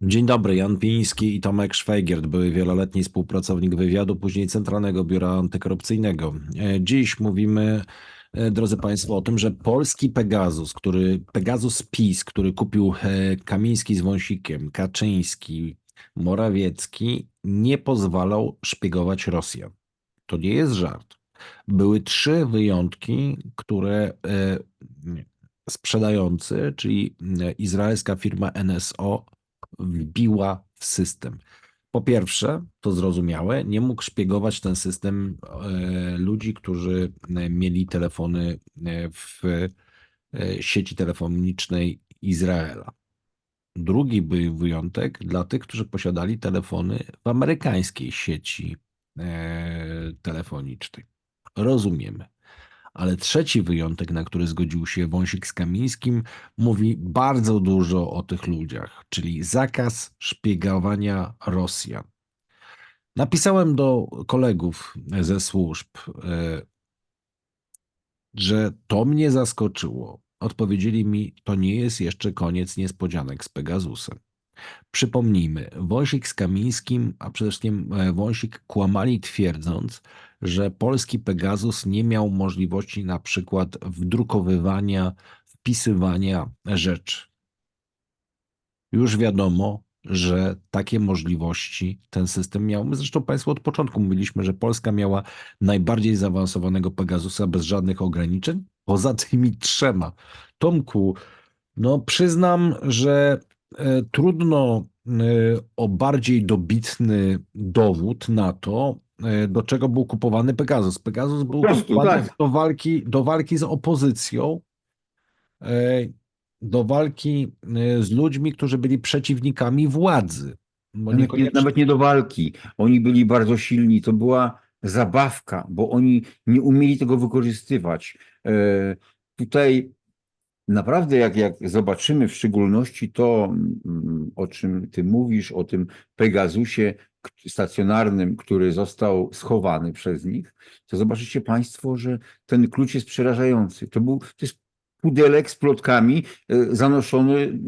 Dzień dobry, Jan Piński i Tomek Szwajgiert, były wieloletni współpracownik wywiadu, później Centralnego Biura Antykorupcyjnego. E, Dziś mówimy, e, drodzy Państwo, o tym, że polski Pegasus, który Pegasus PiS, który kupił e, Kamiński z Wąsikiem, Kaczyński, Morawiecki, nie pozwalał szpiegować Rosjan. To nie jest żart. Były trzy wyjątki, które sprzedający, czyli izraelska firma NSO, wbiła w system. Po pierwsze, to zrozumiałe, nie mógł szpiegować ten system e, ludzi, którzy e, mieli telefony e, w sieci telefonicznej Izraela. Drugi był wyjątek dla tych, którzy posiadali telefony w amerykańskiej sieci telefonicznej. Rozumiemy. Ale trzeci wyjątek, na który zgodził się Wąsik z Kamińskim, mówi bardzo dużo o tych ludziach, czyli zakaz szpiegowania Rosjan. Napisałem do kolegów ze służb, e, że to mnie zaskoczyło. Odpowiedzieli mi, to nie jest jeszcze koniec niespodzianek z Pegasusem. Przypomnijmy, Wąsik z Kamińskim, a przede wszystkim e, Wąsik kłamali twierdząc, że polski Pegasus nie miał możliwości na przykład wdrukowywania, wpisywania rzeczy. Już wiadomo, że takie możliwości ten system miał. My zresztą Państwu od początku mówiliśmy, że Polska miała najbardziej zaawansowanego Pegasusa bez żadnych ograniczeń, poza tymi trzema. Tomku, no przyznam, że e, trudno e, o bardziej dobitny dowód na to, do czego był kupowany Pegasus. Pegasus był prostu, kupowany tak. do, walki, do walki z opozycją, e, do walki e, z ludźmi, którzy byli przeciwnikami władzy. Nawet nie, nawet nie do walki. Oni byli bardzo silni. To była zabawka, bo oni nie umieli tego wykorzystywać. E, tutaj naprawdę, jak, jak zobaczymy w szczególności to, mm, o czym ty mówisz, o tym Pegasusie stacjonarnym, który został schowany przez nich, to zobaczycie Państwo, że ten klucz jest przerażający. To był, to jest pudelek z plotkami e, zanoszony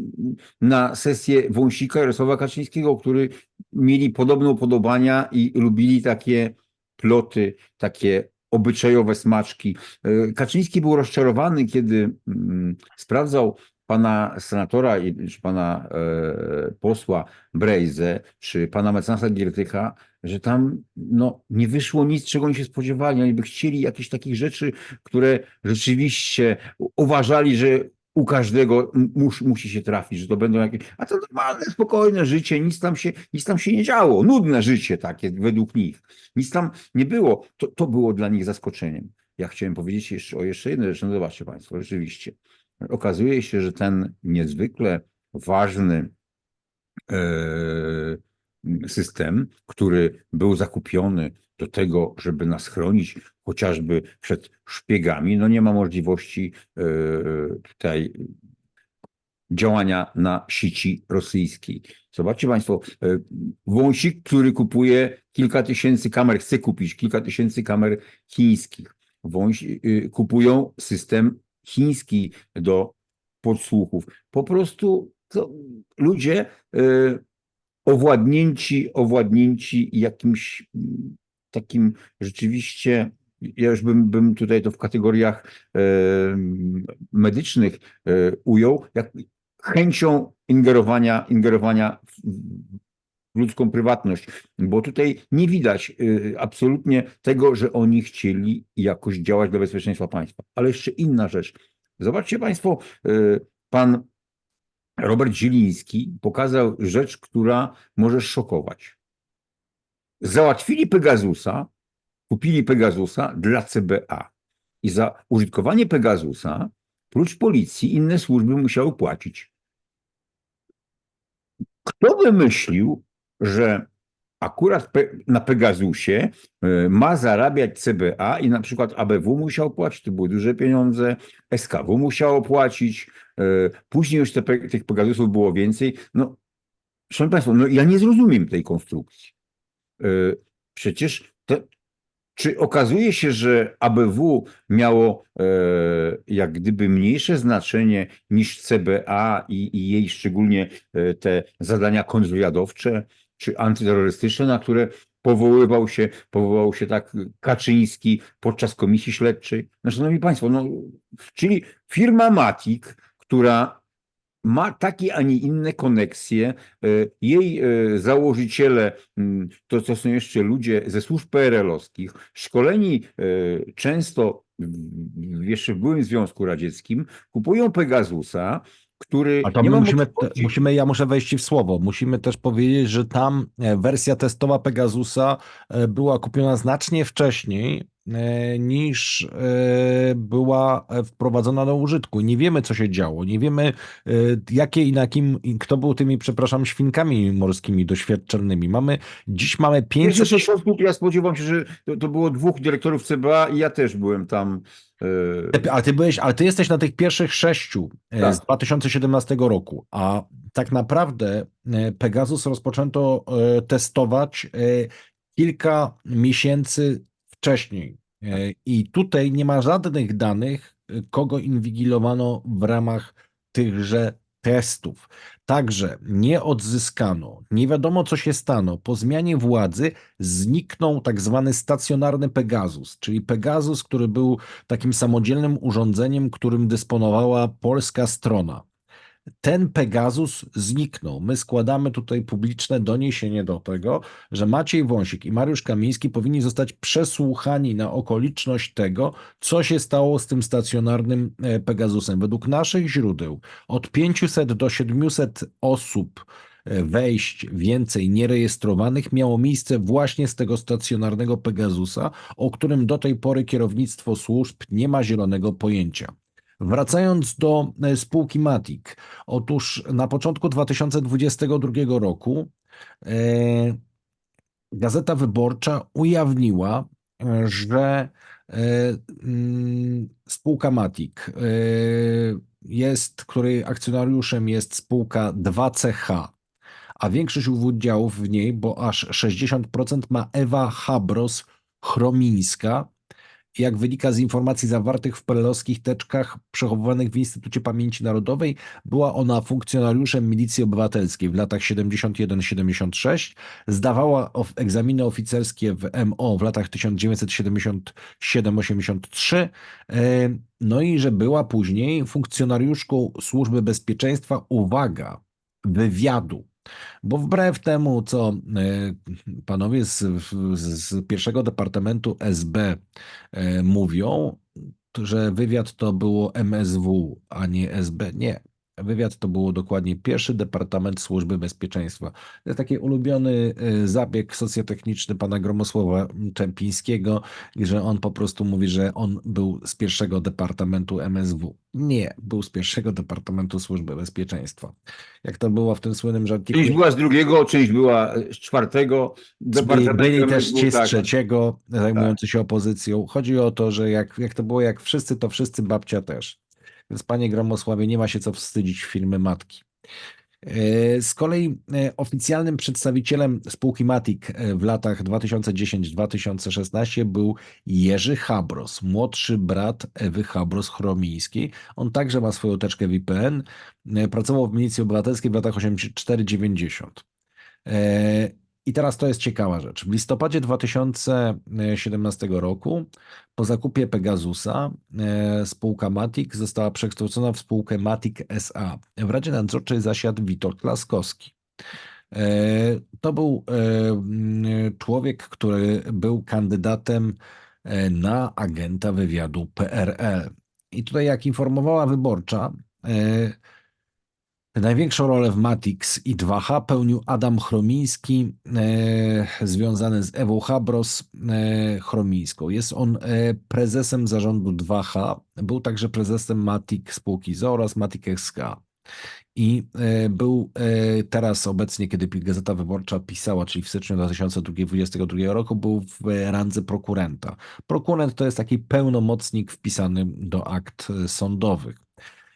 na sesję Wąsika Jarosława Kaczyńskiego, który mieli podobne upodobania i lubili takie ploty, takie obyczajowe smaczki. E, Kaczyński był rozczarowany, kiedy mm, sprawdzał pana senatora i- czy pana e, posła Brejze, czy pana mecenasa Giertycha, że tam no, nie wyszło nic, czego oni się spodziewali. Oni by chcieli jakichś takich rzeczy, które rzeczywiście uważali, że u każdego mus, musi się trafić, że to będą jakieś. A to normalne, spokojne życie, nic tam się, nic tam się nie działo. Nudne życie takie według nich. Nic tam nie było. To, to było dla nich zaskoczeniem. Ja chciałem powiedzieć jeszcze o jeszcze jednej rzeczy. No zobaczcie Państwo, rzeczywiście. Okazuje się, że ten niezwykle ważny e, system, który był zakupiony do tego, żeby nas chronić chociażby przed szpiegami, no nie ma możliwości e, tutaj działania na sieci rosyjskiej. Zobaczcie Państwo, e, Wąsik, który kupuje kilka tysięcy kamer, chce kupić kilka tysięcy kamer chińskich. Wąś, y, kupują system chiński do podsłuchów. Po prostu ludzie y, owładnięci, owładnięci jakimś mm, takim rzeczywiście, ja już bym, bym tutaj to w kategoriach e, medycznych e, ujął, jak chęcią ingerowania, ingerowania w ludzką prywatność, bo tutaj nie widać y, absolutnie tego, że oni chcieli jakoś działać dla bezpieczeństwa państwa. Ale jeszcze inna rzecz. Zobaczcie Państwo, y, pan Robert Zieliński pokazał rzecz, która może szokować. Załatwili Pegasusa, kupili Pegasusa dla CBA. I za użytkowanie Pegasusa, prócz policji, inne służby musiały płacić. Kto wymyślił, że akurat na Pegasusie y, ma zarabiać CBA i na przykład ABW musiał płacić, to były duże pieniądze, SKW musiało płacić, y, później już te, tych Pegasusów było więcej. No, szanowni Państwo, no ja nie zrozumiem tej konstrukcji. Y, Przecież czy okazuje się, że ABW miało jak gdyby mniejsze znaczenie niż CBA i, i jej szczególnie te zadania kontrwywiadowcze czy antyterrorystyczne, na które powoływał się, powołał się tak Kaczyński podczas komisji śledczej. No, szanowni Państwo, no, czyli firma Matic, która ma takie, a nie inne koneksje. E, jej e, założyciele to, to są jeszcze ludzie ze służb PRL-owskich, szkoleni e, często jeszcze w byłym Związku Radzieckim, kupują Pegasusa, który. A to my musimy, musimy, ja muszę wejść w słowo. Musimy też powiedzieć, że tam wersja testowa Pegasusa była kupiona znacznie wcześniej E, niż e, była wprowadzona do użytku. Nie wiemy, co się działo, nie wiemy, e, jakie i na kim, kto był tymi, przepraszam, świnkami morskimi doświadczalnymi. Mamy, dziś mamy 500... Pierwszy ja spodziewam się, że to, to było dwóch dyrektorów CBA i ja też byłem tam. Ale ty byłeś, ale ty jesteś na tych pierwszych sześciu tak. z 2017 roku, a tak naprawdę Pegasus rozpoczęto testować kilka miesięcy wcześniej. E, I tutaj nie ma żadnych danych, kogo inwigilowano w ramach tychże testów. Także nie odzyskano, nie wiadomo co się stało. Po zmianie władzy zniknął tak zwany stacjonarny Pegasus, czyli Pegasus, który był takim samodzielnym urządzeniem, którym dysponowała polska strona ten Pegasus zniknął. My składamy tutaj publiczne doniesienie do tego, że Maciej Wąsik i Mariusz Kamiński powinni zostać przesłuchani na okoliczność tego, co się stało z tym stacjonarnym e, Pegasusem. Według naszych źródeł od 500 do 700 osób e, wejść więcej nierejestrowanych miało miejsce właśnie z tego stacjonarnego Pegasusa, o którym do tej pory kierownictwo służb nie ma zielonego pojęcia. Wracając do e, spółki Matic. Otóż na początku 2022 roku e, Gazeta Wyborcza ujawniła, e, że mm, spółka Matic jest, której akcjonariuszem jest spółka 2CH, a większość udziałów w niej, bo aż 60% ma Ewa Habros Chromińska, jak wynika z informacji zawartych w perelowskich teczkach przechowywanych w Instytucie Pamięci Narodowej, była ona funkcjonariuszem milicji obywatelskiej. W latach 71-76, zdawała egzaminy oficerskie w MO w latach 1977-83, e, no i że była później funkcjonariuszką Służby Bezpieczeństwa, uwaga, wywiadu bo wbrew temu, co e, panowie z, z pierwszego departamentu SB e, mówią, że wywiad to było MSW, a nie SB. Nie. Wywiad to było dokładnie pierwszy Departament Służby Bezpieczeństwa. To jest taki ulubiony y, zabieg socjotechniczny pana Gromosława Czempińskiego, że on po prostu mówi, że on był z pierwszego Departamentu MSW. Nie, był z pierwszego Departamentu Służby Bezpieczeństwa. Jak to było w tym słynnym żarcie. Część była z drugiego, część była z czwartego. Byli, byli też ci z tak. trzeciego zajmujący tak. się opozycją. Chodzi o to, że jak, jak to było, jak wszyscy, to wszyscy babcia też. Więc panie Gromosławie, nie ma się co wstydzić filmy matki. E, z kolei e, oficjalnym przedstawicielem spółki Matic e, w latach 2010-2016 był Jerzy Habros, młodszy brat Ewy Habros-Chromińskiej. On także ma swoją teczkę VPN. Pracował w milicji obywatelskiej w latach 84-90. I teraz to jest ciekawa rzecz. W listopadzie 2017 roku po zakupie Pegasusa e, spółka Matic została przekształcona w spółkę Matic SA. W Radzie Nadzorczej zasiadł Witold Laskowski. E, to był e, człowiek, który był kandydatem na agenta wywiadu PRL. I tutaj, jak informowała wyborcza, Największą rolę w Matix i 2H pełnił Adam Chromiński, e, związany z Ewą Habros e, Chromińską. Jest on e, prezesem zarządu 2H, był także prezesem Matic spółki ZO oraz Matic SK. I był teraz obecnie, kiedy Gazeta Wyborcza pisała, czyli w styczniu 2022 roku, był w randze prokurenta. Prokurent to jest taki pełnomocnik wpisany do akt sądowych.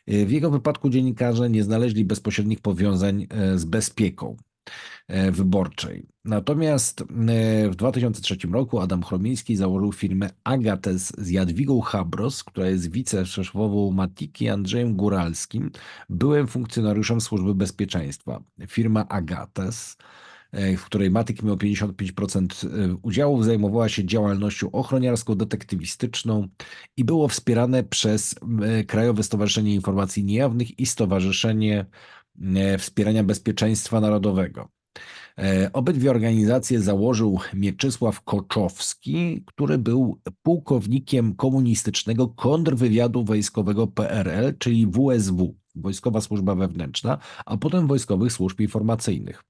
W jego wypadku dziennikarze nie znaleźli bezpośrednich powiązań e, z bezpieką. e, wyborczej. Natomiast e, w 2003 roku Adam Chromiński założył firmę Agates z Jadwigą Habros, która jest wiceszefową Matiki Andrzejem Góralskim, byłym funkcjonariuszem Służby Bezpieczeństwa. Firma Agates w której Matyk miał 55% e, udziałów, zajmowała się działalnością ochroniarską, detektywistyczną i było wspierane przez e, Krajowe Stowarzyszenie Informacji Niejawnych i Stowarzyszenie Wspierania Bezpieczeństwa Narodowego. Obydwie organizacje założył Mieczysław Koczowski, który był pułkownikiem komunistycznego kontrwywiadu wojskowego PRL, czyli WSW, Wojskowa Służba Wewnętrzna, a potem Wojskowych Służb Informacyjnych.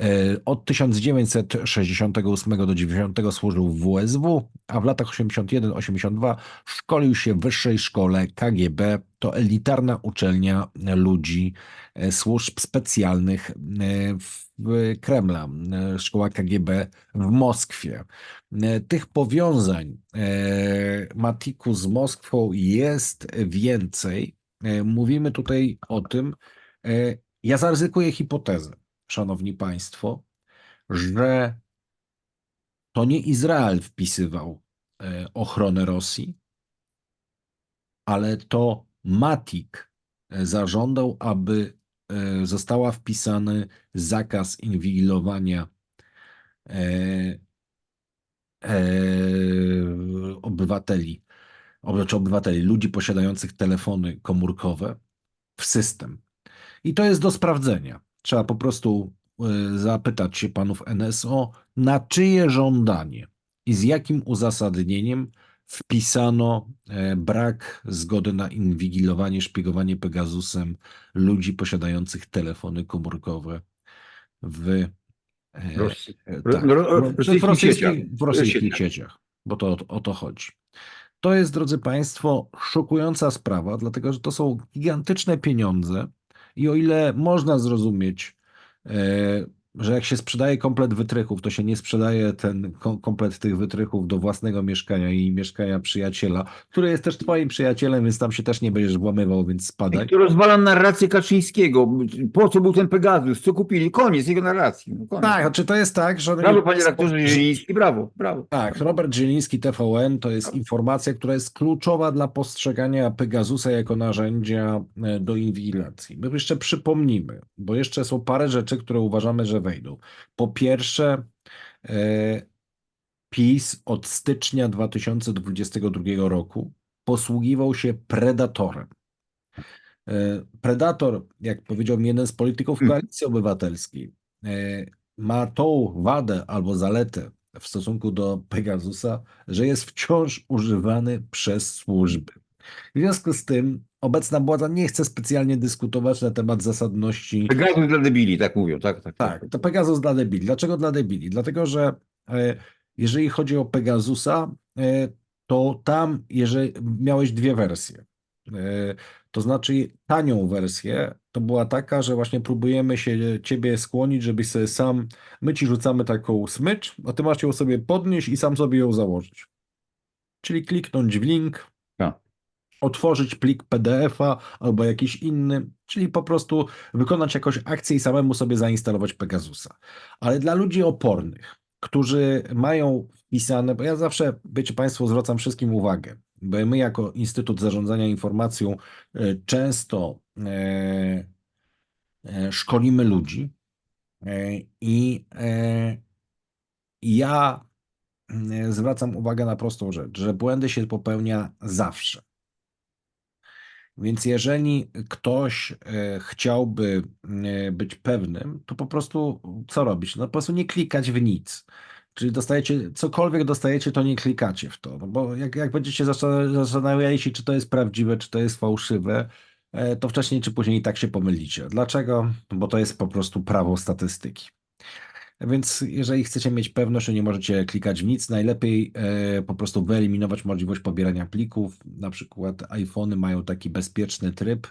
E, od 1968 do 90 służył w WSW, a w latach 81-82 szkolił się w Wyższej Szkole KGB. To elitarna uczelnia ludzi e, służb specjalnych e, w Kremla, szkoła KGB w Moskwie. Tych powiązań Matiku z Moskwą jest więcej. Mówimy tutaj o tym, ja zaryzykuję hipotezę szanowni państwo, że to nie Izrael wpisywał e, ochronę Rosji, ale to Matik e, zażądał, aby e, została wpisany zakaz inwigilowania obywateli, czy obywateli, ludzi posiadających telefony komórkowe w system. I to jest do sprawdzenia. Trzeba po prostu e, zapytać się panów NSO, na czyje żądanie i z jakim uzasadnieniem wpisano e, brak zgody na inwigilowanie, szpiegowanie Pegasusem ludzi posiadających telefony komórkowe w e, Rosji. Tak, w rosyjskich, w rosyjskich sieciach, bo to o, o to chodzi. To jest, drodzy Państwo, szokująca sprawa, dlatego że to są gigantyczne pieniądze, i o ile można zrozumieć, e, że jak się sprzedaje komplet wytrychów, to się nie sprzedaje ten komplet tych wytrychów do własnego mieszkania i mieszkania przyjaciela, który jest też twoim przyjacielem, więc tam się też nie będziesz włamywał, więc spadaj. To rozwala narrację Kaczyńskiego. Po co był ten Pegasus? Co kupili? Koniec jego narracji. No koniec. Tak, czy to jest tak, że... Brawo panie redaktorze Zieliński, brawo, brawo. Tak, Robert Zieliński, TVN, to jest informacja, która jest kluczowa dla postrzegania Pegasusa jako narzędzia e, do inwigilacji. My jeszcze przypomnimy, bo jeszcze są parę rzeczy, które uważamy, że wejdą. Po pierwsze, e, PiS od stycznia 2022 roku posługiwał się predatorem. E, predator, jak powiedział mi jeden z polityków hmm. koalicji obywatelskiej, e, ma tą wadę albo zaletę w stosunku do Pegasusa, że jest wciąż używany przez służby. W związku z tym obecna władza nie chce specjalnie dyskutować na temat zasadności. Pegasus dla debili, tak mówią, tak, tak. Tak, to Pegasus dla debili. Dlaczego dla debili? Dlatego, że e, jeżeli chodzi o Pegasusa, e, to tam, jeżeli miałeś dwie wersje. E, to znaczy tanią wersję to była taka, że właśnie próbujemy się ciebie skłonić, żebyś sobie sam, my ci rzucamy taką smycz, a ty masz ją sobie podnieść i sam sobie ją założyć. Czyli kliknąć w link, otworzyć plik PDF-a albo jakiś inny, czyli po prostu wykonać jakąś akcję i samemu sobie zainstalować Pegasusa. Ale dla ludzi opornych, którzy mają wpisane, bo ja zawsze, wiecie Państwo, zwracam wszystkim uwagę, bo my jako Instytut Zarządzania Informacją e, często e, e, szkolimy ludzi i ja zwracam uwagę na prostą rzecz, że błędy się popełnia zawsze. Więc jeżeli ktoś e, chciałby e, być pewnym, to po prostu co robić? No po prostu nie klikać w nic. Czyli dostajecie, cokolwiek dostajecie, to nie klikacie w to. No bo jak, jak będziecie zastanawiali się, czy to jest prawdziwe, czy to jest fałszywe, e, to wcześniej czy później i tak się pomylicie. Dlaczego? Bo to jest po prostu prawo statystyki. Więc jeżeli chcecie mieć pewność, że nie możecie klikać w nic, najlepiej e, po prostu wyeliminować możliwość pobierania plików. Na przykład iPhony mają taki bezpieczny tryb,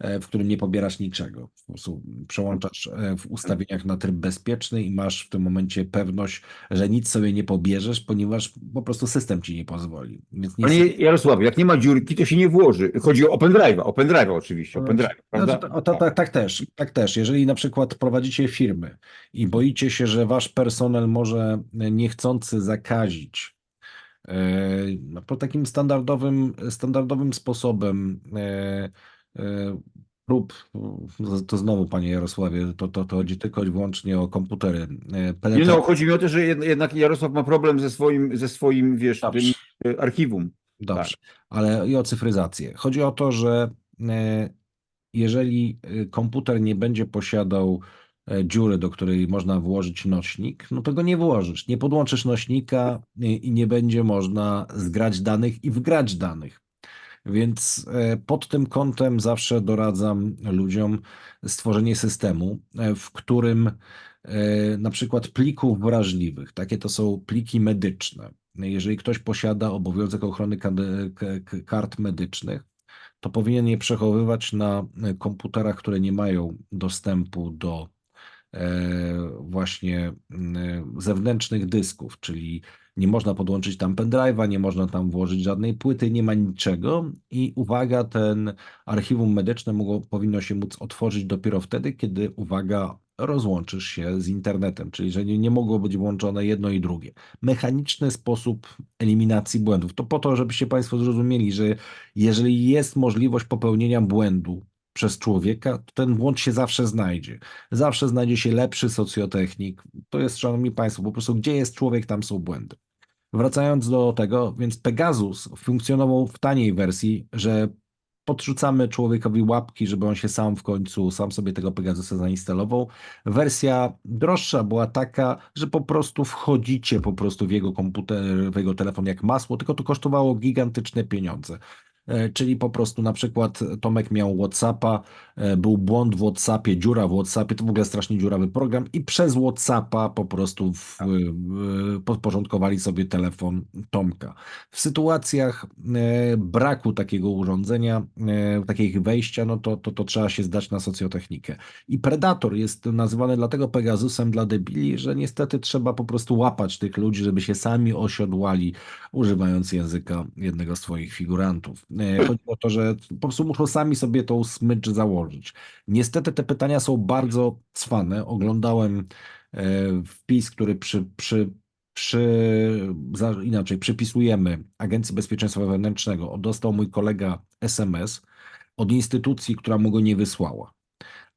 w którym nie pobierasz niczego. Po prostu przełączasz e, w ustawieniach na tryb bezpieczny i masz w tym momencie pewność, że nic sobie nie pobierzesz, ponieważ po prostu system ci nie pozwoli. Więc nie Panie Jarosławie, jak nie ma dziurki, to się nie włoży. Chodzi o OpenDrive'a, OpenDrive'a oczywiście, OpenDrive, prawda? Znaczy, to, to, tak, tak też, tak też. Jeżeli na przykład prowadzicie firmy i boicie się, że wasz personel może niechcący zakazić e, no, po takim standardowym, standardowym sposobem e, e, prób, to znowu panie Jarosławie, to, to, to chodzi tylko i wyłącznie o komputery. e, Nie penetra- no, chodzi mi o to, że jed- jednak Jarosław ma problem ze swoim, ze swoim wiesz, Dobrze. tym e, archiwum. Dobrze, ale i o cyfryzację. Chodzi o to, że e, jeżeli komputer nie będzie posiadał dziury, do której można włożyć nośnik, no to go nie włożysz. Nie podłączysz nośnika i nie będzie można zgrać danych i wgrać danych. Więc e, pod tym kątem zawsze doradzam ludziom stworzenie systemu, e, w którym e, na przykład plików wrażliwych, takie to są pliki medyczne. Jeżeli ktoś posiada obowiązek ochrony kart medycznych, to powinien je przechowywać na komputerach, które nie mają dostępu do właśnie mm, zewnętrznych dysków, czyli nie można podłączyć tam pendrive'a, nie można tam włożyć żadnej płyty, nie ma niczego i uwaga, ten archiwum medyczne mogło, powinno się móc otworzyć dopiero wtedy, kiedy, uwaga, rozłączysz się z internetem, czyli że nie, nie mogło być włączone jedno i drugie. Mechaniczny sposób eliminacji błędów. To po to, żebyście Państwo zrozumieli, że jeżeli jest możliwość popełnienia błędu przez człowieka, to ten błąd się zawsze znajdzie. Zawsze znajdzie się lepszy socjotechnik. To jest, szanowni państwo, po prostu gdzie jest człowiek, tam są błędy. Wracając do tego, więc Pegasus funkcjonował w taniej wersji, że podrzucamy człowiekowi łapki, żeby on się sam w końcu, sam sobie tego Pegasusa zainstalował. Wersja droższa była taka, że po prostu wchodzicie po prostu w jego komputer, w jego telefon jak masło, tylko to kosztowało gigantyczne pieniądze. E, Czyli po prostu na przykład Tomek miał Whatsappa, e, był błąd w Whatsappie, dziura w Whatsappie, to w ogóle strasznie dziurawy program i przez Whatsappa po prostu w, w, podporządkowali sobie telefon Tomka. W sytuacjach e, braku takiego urządzenia, takiego wejścia, no to, to, to trzeba się zdać na socjotechnikę. I Predator jest nazywany dlatego Pegasusem dla debili, że niestety trzeba po prostu łapać tych ludzi, żeby się sami osiodłali, używając języka jednego z swoich figurantów. E, Chodzi o to, że po prostu muszą sami sobie tą smycz założyć. Niestety te pytania są bardzo cwane. Oglądałem e, wpis, który przy, przy, przy inaczej przypisujemy Agencji Bezpieczeństwa Wewnętrznego. Dostał mój kolega SMS od instytucji, która mu go nie wysłała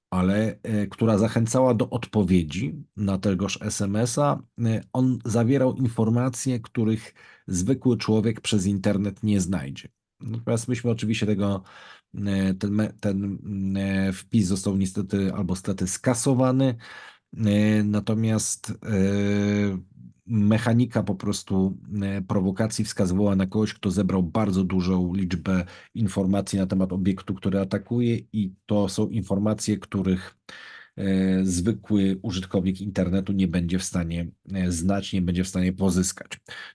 ale e, która zachęcała do odpowiedzi na tegoż SMS-a. On zawierał informacje, których zwykły człowiek przez internet nie znajdzie. Natomiast myśmy oczywiście tego, e, ten, ten e, wpis został niestety albo stety skasowany, e, natomiast mechanika po prostu prowokacji wskazywała na kogoś, kto zebrał bardzo dużą liczbę informacji na temat obiektu, który atakuje i to są informacje, których zwykły użytkownik internetu nie będzie w stanie e, znać, nie będzie w stanie pozyskać.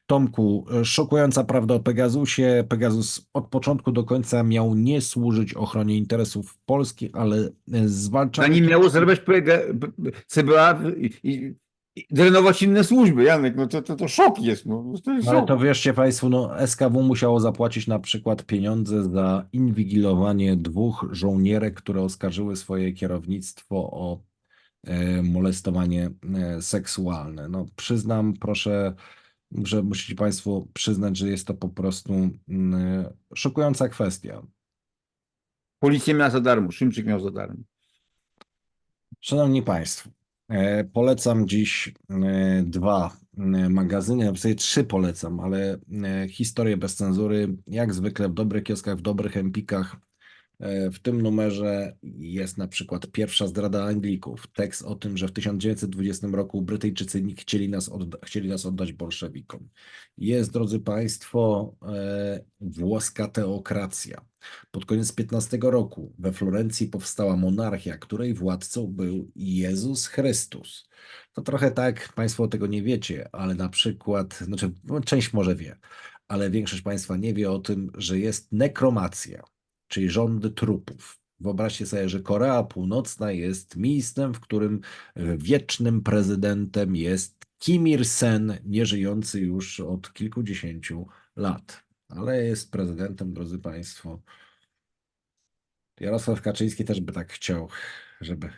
Tomku, e, szokująca prawda o Pegasusie. Pegasus od początku do końca miał nie służyć ochronie interesów Polski, ale e, zwalczaniu... nim miało zarabiać b- CBA drenować inne służby. Janek, no to, to, to szok jest. No, to jest No Ale szok. to wierzcie Państwu, no SKW musiało zapłacić na przykład pieniądze za inwigilowanie dwóch żołnierek, które oskarżyły swoje kierownictwo o e, molestowanie e, seksualne. No przyznam, proszę, że musicie Państwo przyznać, że jest to po prostu mm, szokująca kwestia. Policja miała za darmo, Szymczyk miał za darmo. Szanowni Państwo, e, polecam dziś e, dwa e, magazyny, a w zasadzie trzy polecam, ale e, historię bez cenzury, jak zwykle w dobrych kioskach, w dobrych empikach. E, W tym numerze jest na przykład pierwsza zdrada Anglików. Tekst o tym, że w 1920 roku Brytyjczycy nie chcieli nas, odda- chcieli nas oddać bolszewikom. Jest, drodzy Państwo, e, włoska teokracja. Pod koniec XV roku we Florencji powstała monarchia, której władcą był Jezus Chrystus. To trochę tak, Państwo tego nie wiecie, ale na przykład, znaczy no, część może wie, ale większość Państwa nie wie o tym, że jest nekromacja, czyli rządy trupów. Wyobraźcie sobie, że Korea Północna jest miejscem, w którym wiecznym prezydentem jest Kim Il-sen, nieżyjący już od kilkudziesięciu lat. Ale jest prezydentem, drodzy Państwo. Jarosław Kaczyński też by tak chciał, żeby,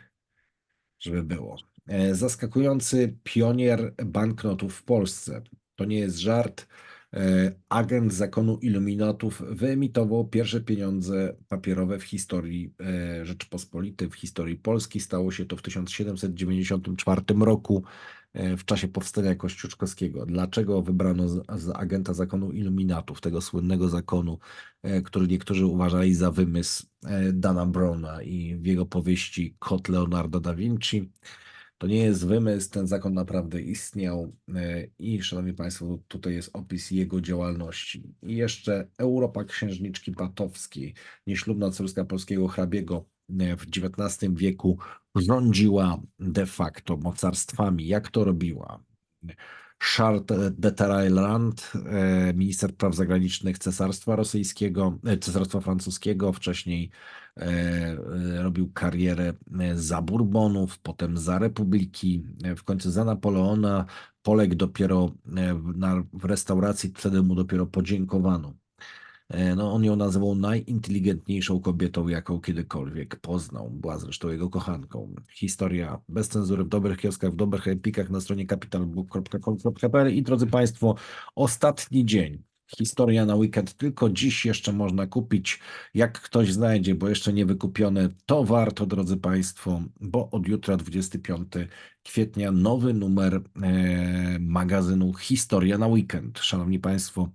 żeby było. E, Zaskakujący pionier banknotów w Polsce. To nie jest żart. E, Agent zakonu iluminatów wyemitował pierwsze pieniądze papierowe w historii e, Rzeczypospolitej, w historii Polski. Stało się to w 1794 roku w czasie powstania Kościuszkowskiego. Dlaczego wybrano z, z agenta zakonu iluminatów, tego słynnego zakonu, e, który niektórzy uważali za wymysł e, Dana Browna i w jego powieści Kot Leonardo da Vinci? To nie jest wymysł, ten zakon naprawdę istniał e, i szanowni państwo, tutaj jest opis jego działalności. I jeszcze Europa księżniczki Batowskiej, nieślubna córka polskiego hrabiego e, w XIX wieku rządziła de facto mocarstwami. Jak to robiła? Charles de Talleyrand, e, minister praw zagranicznych Cesarstwa Rosyjskiego, e, Cesarstwa Francuskiego, wcześniej e, robił karierę za Bourbonów, potem za Republiki, w końcu za Napoleona. Poległ dopiero w restauracji, wtedy mu dopiero podziękowano. E, No, on ją nazywał najinteligentniejszą kobietą, jaką kiedykolwiek poznał. Była zresztą jego kochanką. Historia bez cenzury w dobrych kioskach, w dobrych epikach na stronie capitalbook.com.pl i drodzy Państwo, ostatni dzień. Historia na weekend tylko dziś jeszcze można kupić. Jak ktoś znajdzie, bo jeszcze nie wykupione, to warto, drodzy Państwo, bo od jutra 25 kwietnia nowy numer e, magazynu Historia na weekend. Szanowni Państwo,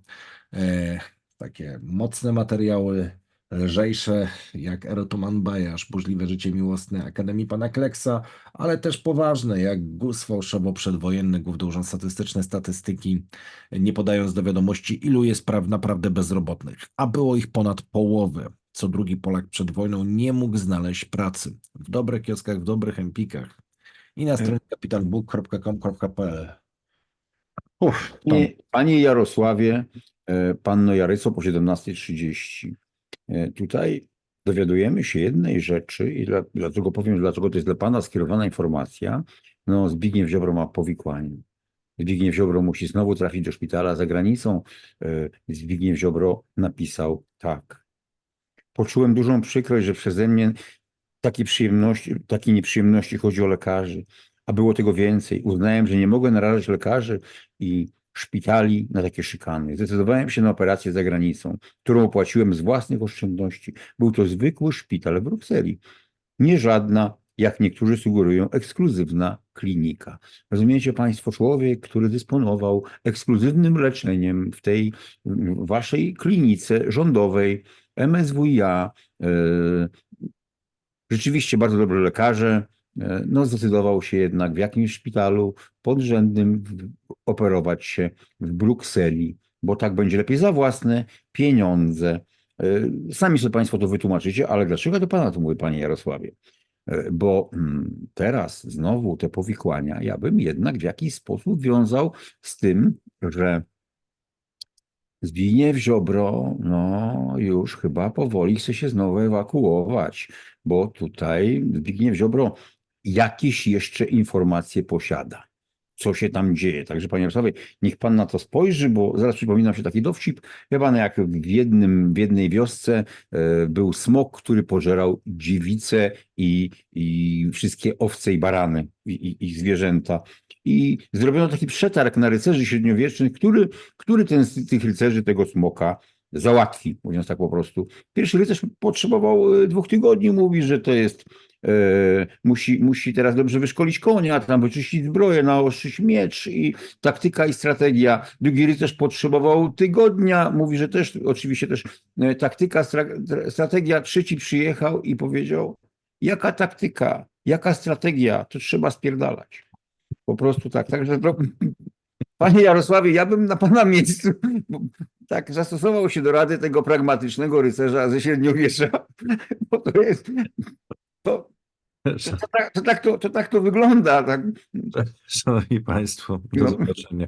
e, takie mocne materiały, lżejsze jak Erotoman Bajasz, Burzliwe życie miłosne Akademii Pana Kleksa, ale też poważne jak GUS fałszowo przedwojenny, Główny Urząd Statystyczny, statystyki, nie podając do wiadomości, ilu jest praw naprawdę bezrobotnych, a było ich ponad połowę. Co drugi Polak przed wojną nie mógł znaleźć pracy. W dobrych kioskach, w dobrych empikach i na stronie capitalbook.com.pl. Uff, Panie, Jarosławie, panno Jaryco po 17.30. E, Tutaj dowiadujemy się jednej rzeczy i dla, dlatego powiem, dlaczego to jest dla pana skierowana informacja. No, Zbigniew Ziobro ma powikłanie. Zbigniew Ziobro musi znowu trafić do szpitala za granicą. E, Zbigniew Ziobro napisał tak. Poczułem dużą przykrość, że przeze mnie przyjemności, takie nieprzyjemności chodzi o lekarzy, a było tego więcej. Uznałem, że nie mogę narażać lekarzy i szpitali na takie szykany. Zdecydowałem się na operację za granicą, którą opłaciłem z własnych oszczędności. Był to zwykły szpital w Brukseli. Nie żadna, jak niektórzy sugerują, ekskluzywna klinika. Rozumiecie Państwo, człowiek, który dysponował ekskluzywnym leczeniem w tej waszej klinice rządowej, MSWiA, e, rzeczywiście bardzo dobrzy lekarze, no zdecydował się jednak w jakimś szpitalu podrzędnym operować się w Brukseli, bo tak będzie lepiej za własne pieniądze. E, Sami sobie Państwo to wytłumaczycie, ale dlaczego do Pana to mówię, Panie Jarosławie? E, Bo mm, teraz znowu te powikłania ja bym jednak w jakiś sposób wiązał z tym, że Zbigniew Ziobro, no już chyba powoli chce się znowu ewakuować, bo tutaj Zbigniew Ziobro jakieś jeszcze informacje posiada, co się tam dzieje. Także panie Jarosławie, niech pan na to spojrzy, bo zaraz przypomina się taki dowcip. Pan, jak w, jednym, w jednej wiosce e, był smok, który pożerał dziewice i, i wszystkie owce i barany i, i, i zwierzęta. I zrobiono taki przetarg na rycerzy średniowiecznych, który, który ten z tych rycerzy tego smoka załatwi, mówiąc tak po prostu. Pierwszy rycerz potrzebował e, dwóch tygodni, mówi, że to jest, e, musi, musi teraz dobrze wyszkolić konia, tam wyczyścić zbroję, naostrzyć miecz i taktyka i strategia. Drugi rycerz potrzebował tygodnia, mówi, że też oczywiście też e, taktyka, stra, strategia. Trzeci przyjechał i powiedział, jaka taktyka, jaka strategia, to trzeba spierdalać. Po prostu tak. Także Panie Jarosławie, ja bym na Pana miejscu tak zastosował się do rady tego pragmatycznego rycerza ze średniowiecza, bo to jest. To, to, tak, to, tak, to, to tak to wygląda. Tak. Szanowni Państwo, do No. zobaczenia.